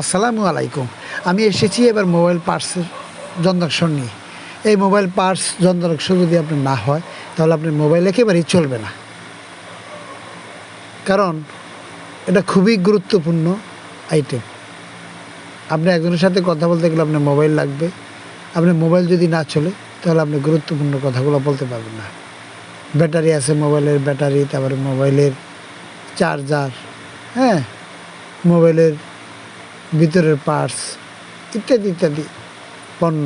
আসসালামু আলাইকুম। আমি এসেছি এবার মোবাইল পার্সের যন্ত্রাংশ নিয়ে। এই মোবাইল পার্টস যন্ত্রাংশ যদি আপনার না হয়, তাহলে আপনার মোবাইল একেবারেই চলবে না। কারণ এটা খুবই গুরুত্বপূর্ণ আইটেম আপনি একজনের সাথে কথা বলতে গেলে আপনার মোবাইল লাগবে। আপনার মোবাইল যদি না চলে, তাহলে আপনি গুরুত্বপূর্ণ কথাগুলো বলতে পারবেন না। ব্যাটারি আছে মোবাইলের ব্যাটারি, তারপরে মোবাইলের চার্জার হ্যাঁ? মোবাইলের ভিতরের পার্টস ইত্যাদি ইত্যাদি পণ্য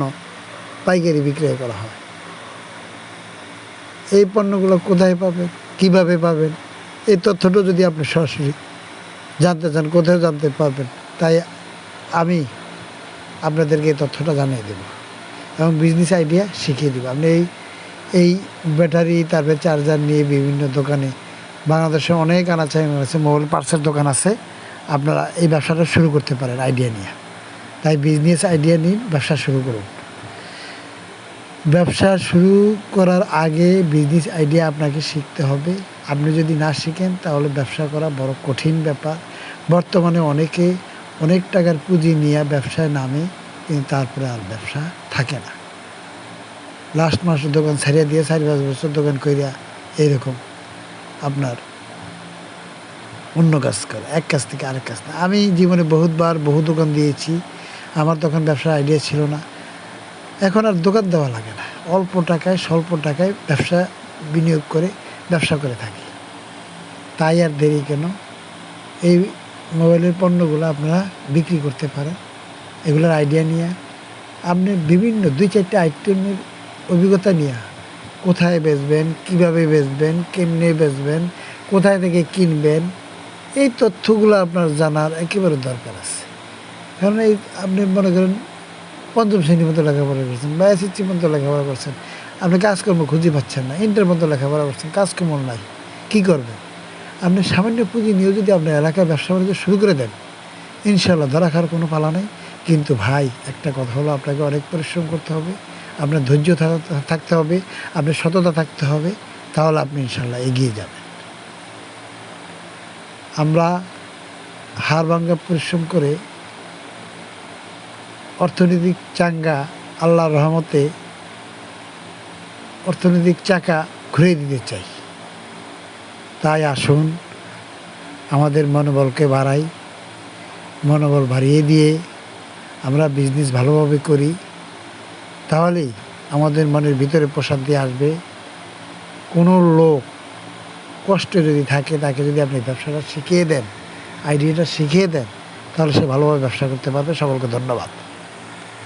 পাইকারি বিক্রয় করা হয়। এই পণ্যগুলো কোথায় পাবেন, কীভাবে পাবেন, এই তথ্যটা যদি আপনি সরাসরি জানতে চান, কোথায় জানতে পারবেন, তাই আমি আপনাদেরকে এই তথ্যটা জানিয়ে দেব এবং বিজনেস আইডিয়া শিখিয়ে দেবো। আপনি এই এই ব্যাটারি, তারপরে চার্জার নিয়ে বিভিন্ন দোকানে, বাংলাদেশে অনেক আনাচাই আছে, মোবাইল পার্সের দোকান আছে। আপনারা এই ব্যবসাটা শুরু করতে পারেন আইডিয়া নিয়ে। তাই বিজনেস আইডিয়া নিয়ে ব্যবসা শুরু করুন। ব্যবসা শুরু করার আগে বিজনেস আইডিয়া আপনাকে শিখতে হবে। আপনি যদি না শিখেন, তাহলে ব্যবসা করা বড় কঠিন ব্যাপার। বর্তমানে অনেকে অনেক টাকার পুঁজি নিয়ে ব্যবসায় নামে, কিন্তু তারপরে আর ব্যবসা থাকে না। লাস্ট মাসের দোকান ছাড়িয়ে দিয়ে চারি পাঁচ বছর দোকান করিয়া এইরকম আপনার অন্য কাজ করে, এক কাজ থেকে আরেক কাজ না। আমি জীবনে বহুতবার বহু দোকান দিয়েছি, আমার তখন ব্যবসার আইডিয়া ছিল না। এখন আর দোকান দেওয়া লাগে না। অল্প টাকায়, স্বল্প টাকায় ব্যবসা বিনিয়োগ করে ব্যবসা করে থাকি। তাই আর দেরি কেন? এই মোবাইলের পণ্যগুলো আপনারা বিক্রি করতে পারেন, এগুলোর আইডিয়া নিয়ে। আপনি বিভিন্ন দুই চারটে আইটেমের অভিজ্ঞতা নিয়ে কোথায় বেচবেন, কীভাবে বেচবেন, কেমনে বেচবেন, কোথায় থেকে কিনবেন এই তথ্যগুলো আপনার জানার একেবারে দরকার আছে। কারণ এই আপনি মনে করেন পঞ্চম শ্রেণির মতো লেখাপড়া করছেন বা এসএসসি মতো লেখাপড়া করছেন, আপনি কাজকর্ম খুঁজে পাচ্ছেন না, ইন্টার মতো লেখাপড়া করছেন, কাজকর্ম নাই, কী করবেন? আপনি সামান্য পুঁজি নিয়েও যদি আপনার এলাকায় ব্যবসা বাণিজ্য শুরু করে দেন ইনশাল্লাহ ধরা খাওয়ার কোনো পালা নেই। কিন্তু ভাই, একটা কথা হলো আপনাকে অনেক পরিশ্রম করতে হবে, আপনার ধৈর্য থাকা- থাকতে হবে, আপনার সততা থাকতে হবে, তাহলে আপনি ইনশাল্লাহ এগিয়ে যাবেন। আমরা হাড় ভাঙ্গা পরিশ্রম করে অর্থনৈতিক চাঙ্গা আল্লাহর রহমতে অর্থনৈতিক চাকা ঘুরে দিতে চাই। তাই আসুন আমাদের মনোবলকে বাড়াই, মনোবল বাড়িয়ে দিয়ে আমরা বিজনেস ভালোভাবে করি, তাহলেই আমাদের মনের ভিতরে প্রশান্তি আসবে। কোনো লোক কষ্ট যদি থাকে, তাকে যদি আপনি ব্যবসাটা শিখিয়ে দেন, আইডিয়াটা শিখিয়ে দেন, তাহলে সে ভালোভাবে ব্যবসা করতে পারবে। সকলকে ধন্যবাদ।